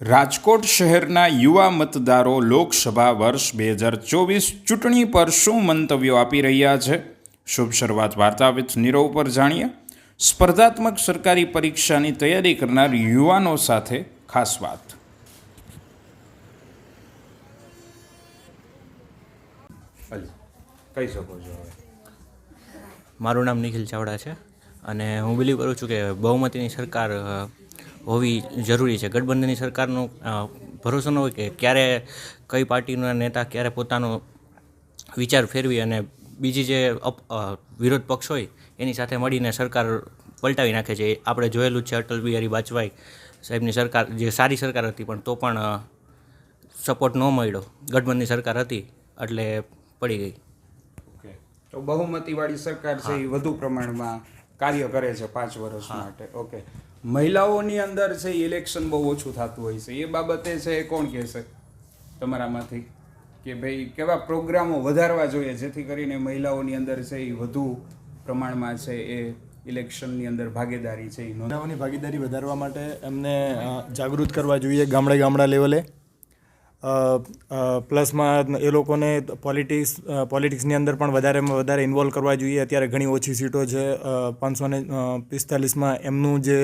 રાજકોટ શહેરના યુવા મતદારો લોકસભા વર્ષ બે હજાર ચોવીસ ચૂંટણી પર શું મંતવ્યો આપી રહ્યા છે? શુભ શરૂઆત વાર્તા વિથ નીરવ પર જાણીએ. સ્પર્ધાત્મક સરકારી પરીક્ષાની તૈયારી કરનાર યુવાનો સાથે ખાસ વાત. કહી શકો છો મારું નામ નિખિલ ચાવડા છે અને હું બિલીવ કરું છું કે બહુમતીની સરકાર હોવી જરૂરી છે. ગઠબંધનની સરકારનો ભરોસો ન હોય કે ક્યારે કઈ પાર્ટીના નેતા ક્યારે પોતાનો વિચાર ફેરવી અને બીજી જે અપ- વિરોધ પક્ષ હોય એની સાથે મળીને સરકાર પલટાવી નાખે છે. આપણે જોયેલું જ છે અટલ બિહારી વાજપેયી સાહેબની સરકાર જે સારી સરકાર હતી પણ તો પણ સપોર્ટ ન મળ્યો. ગઠબંધનની સરકાર હતી એટલે પડી ગઈ. ઓકે. તો બહુમતીવાળી સરકાર છે એ વધુ પ્રમાણમાં કાર્ય કરે છે પાંચ વર્ષ માટે. ઓકે. મહિલાઓની અંદર છે ઇલેક્શન બહુ ઓછું થતું હોય છે. એ બાબતે છે એ કોણ કહેશે? તમારામાંથી કે ભાઈ કેવા પ્રોગ્રામો વધારવા જોઈએ જેથી કરીને મહિલાઓની અંદર છે એ વધુ પ્રમાણમાં છે એ ઇલેક્શનની અંદર ભાગીદારી છે એ મહિલાઓની ભાગીદારી વધારવા માટે એમને જાગૃત કરવા જોઈએ ગામડે ગામડા લેવલે. પ્લસમાં એ લોકોને પોલિટિક્સ પોલિટિક્સની અંદર પણ વધારેમાં વધારે ઇન્વોલ્વ કરવા જોઈએ. અત્યારે ઘણી ઓછી સીટો છે. પાંચસો ને પિસ્તાલીસમાં એમનું જે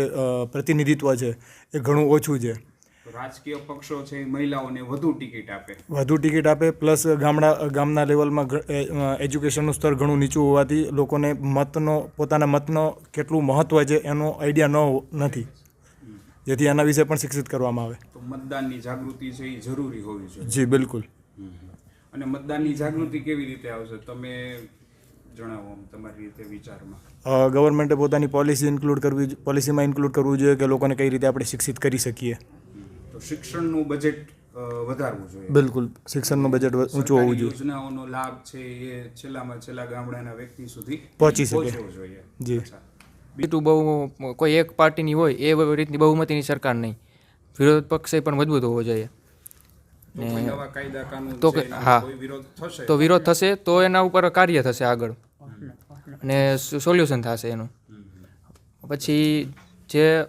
પ્રતિનિધિત્વ છે એ ઘણું ઓછું છે. રાજકીય પક્ષો છે મહિલાઓને વધુ ટિકિટ આપે. વધુ ટિકિટ આપે પ્લસ ગામડા ગામના લેવલમાં એજ્યુકેશનનું સ્તર ઘણું નીચું હોવાથી લોકોને મતનો પોતાના મતનો કેટલું મહત્ત્વ છે એનો આઈડિયા ન નથી. જેથી એના વિશે પણ શિક્ષિત કરવામાં આવે. તો મતદાનની જાગૃતિ છે એ જરૂરી હોવી જોઈએ. જી બિલકુલ. અને મતદાનની જાગૃતિ કેવી રીતે આવશે? તમે જણાવો આમ તમારી રીતે વિચારમાં. ગવર્મેન્ટે પોતાની પોલિસી ઇન્ક્લુડ કરવી પોલિસીમાં ઇન્ક્લુડ કરવું જોઈએ કે લોકોને કઈ રીતે આપણે શિક્ષિત કરી શકીએ. તો શિક્ષણનું બજેટ વધારવું જોઈએ. બિલકુલ. શિક્ષણનું બજેટ ઊંચું હોવું જોઈએ. યોજનાઓનો લાભ છે એ છેલ્લામાં છેલ્લા ગામડાના વ્યક્તિ સુધી પહોંચી શકે. જોઈએ. જી. બીજું બહુ કોઈ એક પાર્ટીની હોય એ રીતની બહુમતીની સરકાર નહીં. વિરોધ પક્ષે પણ મજબૂત હોવો જોઈએ. તો હા. કોઈ વિરોધ થશે? તો વિરોધ થશે તો એના ઉપર કાર્ય થશે આગળ. અને સોલ્યુશન થશે એનું. પછી જે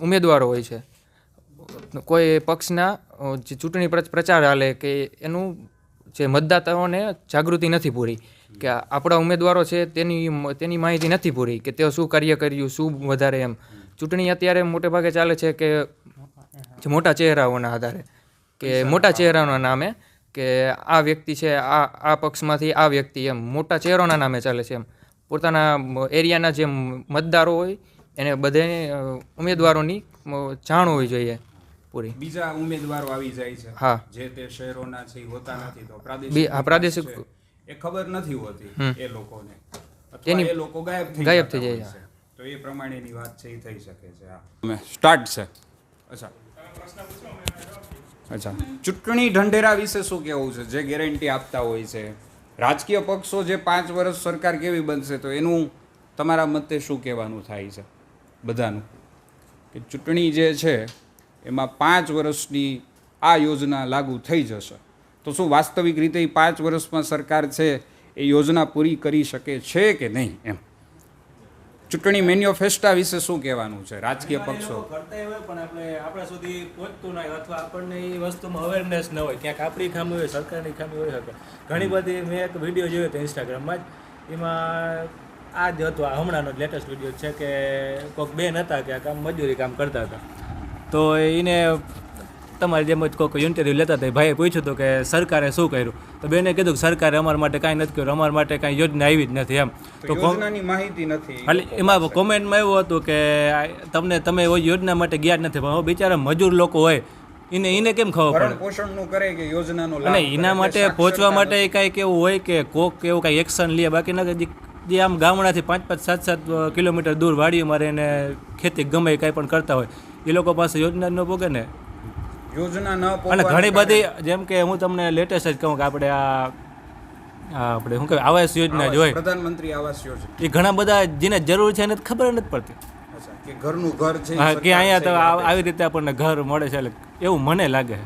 ઉમેદવારો હોય છે કોઈ પક્ષના જે ચૂંટણી પ્ર- પ્રચાર હાલે કે એનું જે મતદાતાઓને જાગૃતિ નથી પૂરી કે આપણા ઉમેદવારો છે તેની તેની માહિતી નથી પૂરી કે તેઓ શું કાર્ય કર્યું શું વધારે એમ. ચૂંટણી અત્યારે મોટે ભાગે ચાલે છે કે જે મોટા ચહેરાઓના આધારે કે મોટા ચહેરાના નામે કે આ વ્યક્તિ છે આ આ પક્ષમાંથી આ વ્યક્તિ એમ મોટા ચહેરોના નામે ચાલે છે એમ. પોતાના એરિયાના જે મતદારો હોય એને બધે ઉમેદવારોની જાણ હોવી જોઈએ પૂરી. બીજા ઉમેદવારો આવી જાય છે. હા. જે તે શહેરોના છે હોતા નથી તો પ્રાદેશિક પ્રાદેશિક- એ ખબર નથી હોતી. એ લોકોને. તેની- એ લોકો ગાયબ થઈ ગાયબ થઈ જાય, છે. તો એ પ્રમાણેની વાત છે એ થઈ શકે છે હા. સ્ટાર્ટ છે. અચ્છા. અચ્છા. ચૂંટણી ઢંઢેરા વિશે શું કહેવું છે? જે ગેરંટી આપતા હોય છે. રાજકીય પક્ષો જે પાંચ વર્ષ સરકાર કેવી બનશે તો એનું તમારા મતે શું કહેવાનું થાય છે? બધાનું. કે ચૂંટણી જે છે, એમાં પાંચ વર્ષની આ યોજના લાગુ થઈ જશે. તો શું વાસ્તવિક રીતે પાંચ વર્ષમાં સરકાર છે, એ યોજના પૂરી કરી શકે છે કે નહીં એમ? ચૂંટણી મેન્યુફેસ્ટા વિશે શું કહેવાનું છે? રાજકીય પક્ષો. કરતા હોય પણ આપણે આપણા સુધી પહોંચતું ના હોય અથવા આપણને એ વસ્તુમાં અવેરનેસ ન હોય. ક્યાંક આપણી ખામી હોય સરકારની ખામી હોય શકે. ઘણી બધી મેં એક વીડિયો જોયો હતો ઇન્સ્ટાગ્રામમાં જ. એમાં આ જ હતો હમણાંનો લેટેસ્ટ વીડિયો છે કે કોઈક બેન હતા કે આ કામ મજૂરી કામ કરતા હતા. તો એને તમારી જેમ જ કોઈક ઇન્ટરવ્યૂ લેતા હતા ભાઈએ પૂછ્યું હતું કે સરકારે શું કર્યું? તો બેને કીધું કે સરકારે અમારા માટે કાંઈ નથી કર્યું અમારા માટે કાંઈ યોજના આવી જ નથી એમ. તો માહિતી નથી. એટલે એમાં કોમેન્ટમાં એવું હતું કે તમને તમે યોજના માટે ગયા જ નથી પણ બિચારા મજૂર લોકો હોય એને એને કેમ ખબર પડે? પોષણનું કરે કે યોજનાનો લાભ અને એના માટે પહોંચવા માટે કાંઈક એવું હોય કે કોક એવું કાંઈ એક્શન લે બાકી ના જે જે આમ ગામડાથી પાંચ પાંચ સાત સાત કિલોમીટર દૂર વાડીએ મારે એને ખેતી ગમે કાંઈ પણ કરતા હોય એ લોકો પાસે યોજના ન ભોગે ને? યોજના ન અને ઘણી બધી જેમ કે હું તમને લેટેસ્ટ જ કહું કે આપણે આ આ આપણે શું કહેવાય આવાસ યોજના જોઈ પ્રધાનમંત્રી આવાસ યોજના. એ ઘણા બધા જેને જરૂર છે એને ખબર નથી પડતી. કે ઘરનું ઘર છે હા કે અહીંયા તો. આવી રીતે આપણને ઘર મળે છે એટલે એવું મને લાગે.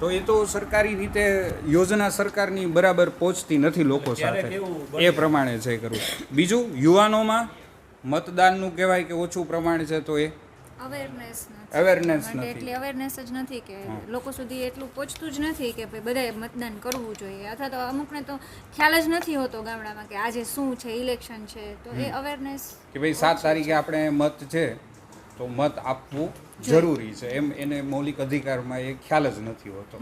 તો એ તો સરકારી રીતે યોજના સરકારની બરાબર પહોંચતી નથી લોકો સાથે. એ પ્રમાણે છે કરવું. બીજું યુવાનોમાં મતદાનનું કહેવાય કે ઓછું પ્રમાણ છે તો એ અવેરનેસ નથી. અવેરનેસ નથી. એટલી અવેરનેસ જ નથી કે લોકો સુધી એટલું પહોંચતું જ નથી કે ભાઈ બધાએ મતદાન કરવું જોઈએ. અથવા તો અમુકને તો ખ્યાલ જ નથી હોતો ગામડામાં કે આજે શું છે ઇલેક્શન છે. તો એ અવેરનેસ કે ભાઈ સાત તારીખે આપણે મત છે તો મત આપવું જરૂરી છે. એમ એને મૌલિક અધિકારમાં એ ખ્યાલ જ નથી હોતો.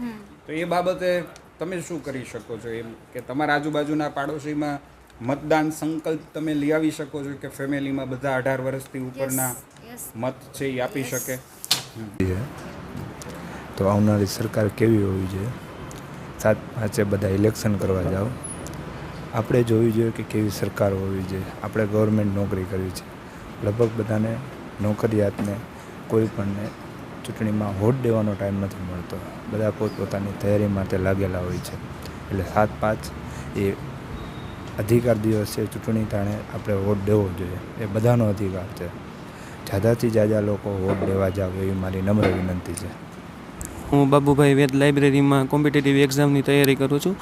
તો એ બાબતે તમે શું કરી શકો છો? એમ કે તમારા આજુબાજુના પાડોશીમાં મતદાન સંકલ્પ તમે લઈ આવી શકો છો કે ફેમિલીમાં બધા અઢાર વર્ષથી ઉપરના મત છે એ આપી શકે. તો આવનારી સરકાર કેવી હોવી જોઈએ? સાત પાંચે બધા ઇલેક્શન કરવા જાઓ. આપણે જોવી જોઈએ કે કેવી સરકાર હોવી જોઈએ. આપણે ગવર્મેન્ટ નોકરી કરવી છે. લગભગ બધાને નોકરિયાતને કોઈ પણને ચૂંટણીમાં વોટ દેવાનો ટાઈમ નથી મળતો. બધા પોતપોતાની તૈયારી માટે લાગેલા હોય છે. એટલે સાત પાંચ એ અધિકાર દિવસ છે ચૂંટણી ટાણે આપણે વોટ દેવો જોઈએ. એ બધાનો અધિકાર છે. જ્યાદાથી જ્યાદા લોકો વોટ દેવા જાવ એવી મારી નમ્ર વિનંતી છે. હું બાબુભાઈ વેદ લાઇબ્રેરીમાં કોમ્પિટેટિવ એક્ઝામની તૈયારી કરું છું.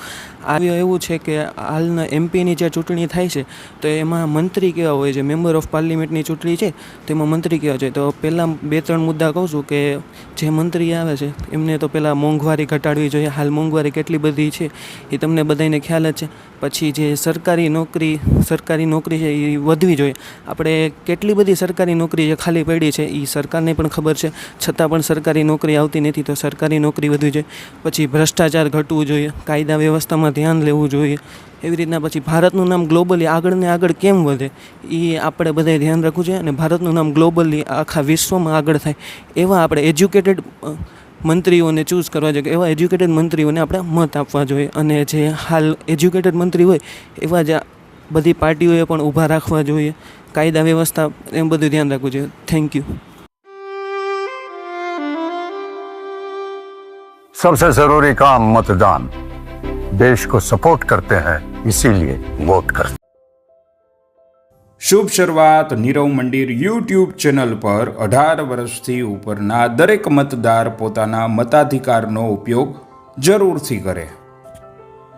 આવ્યો એવું છે કે હાલના એમપીની જે ચૂંટણી થાય છે, તો એમાં મંત્રી કેવા હોય છે? મેમ્બર ઓફ પાર્લિમેન્ટની ચૂંટણી છે, તેમાં મંત્રી કેવા છે? તો પહેલાં બે ત્રણ મુદ્દા કહું છું કે જે મંત્રી આવે છે, એમને તો પહેલાં મોંઘવારી ઘટાડવી જોઈએ. હાલ મોંઘવારી કેટલી બધી છે, એ તમને બધાને ખ્યાલ જ છે. પછી જે સરકારી નોકરી સરકારી નોકરી છે, એ વધવી જોઈએ. આપણે કેટલી બધી સરકારી નોકરી જે ખાલી પડી છે, એ સરકારને પણ ખબર છે. છતાં પણ સરકારી નોકરી આવતી નથી, તો સરકારી નોકરી વધવી જોઈએ પછી ભ્રષ્ટાચાર ઘટવું જોઈએ, કાયદા વ્યવસ્થામાં ધ્યાન લેવું જોઈએ. એવી રીતના પછી ભારતનું નામ ગ્લોબલી આગળ ને આગળ કેમ વધે, એ આપણે બધાએ ધ્યાન રાખવું જોઈએ અને ભારતનું નામ ગ્લોબલી આખા વિશ્વમાં આગળ થાય. એવા આપણે એજ્યુકેટેડ મંત્રીઓને ચૂઝ કરવા જોઈએ, એવા એજ્યુકેટેડ મંત્રીઓને આપણે મત આપવા જોઈએ. અને જે હાલ એજ્યુકેટેડ મંત્રી હોય, એવા જ બધી પાર્ટીઓએ પણ ઊભા રાખવા જોઈએ. કાયદા વ્યવસ્થા એમ બધું ધ્યાન રાખવું જોઈએ. થેન્ક યુ सबसे जरूरी काम मतदान देश को सपोर्ट करते हैं इसीलिए वोट करते हैं। શુભ શરૂઆત નીરવ મંદિર યુટ્યુબ ચેનલ પર અઢાર વર્ષથી ઉપરના દરેક મતદાર પોતાના મતાધિકારનો ઉપયોગ જરૂરથી કરે